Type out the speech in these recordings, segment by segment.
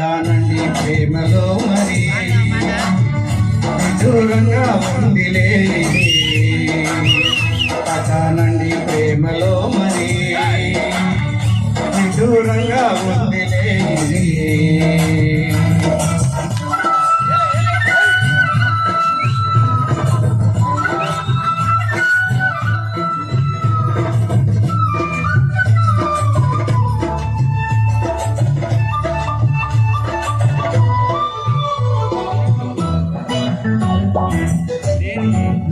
పడ్డానండి ప్రేమలో మరి దూరంగా ఉండిలే పడ్డానండి ప్రేమలో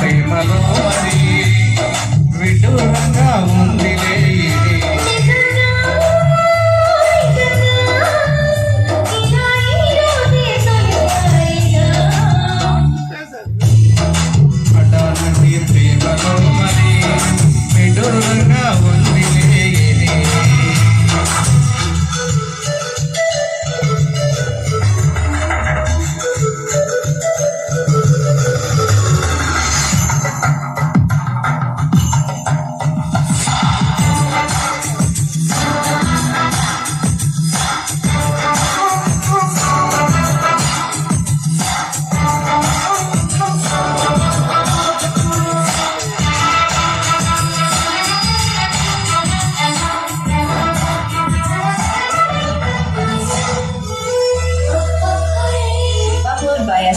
sem razão.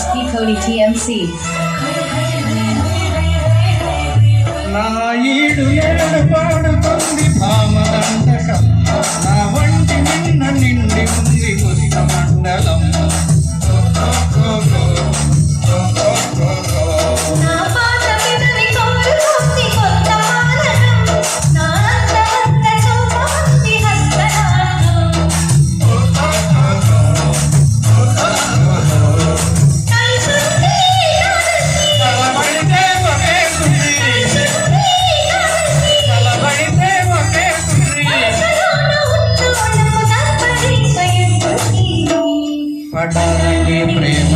as P. Cody TMC. भटक के प्रेम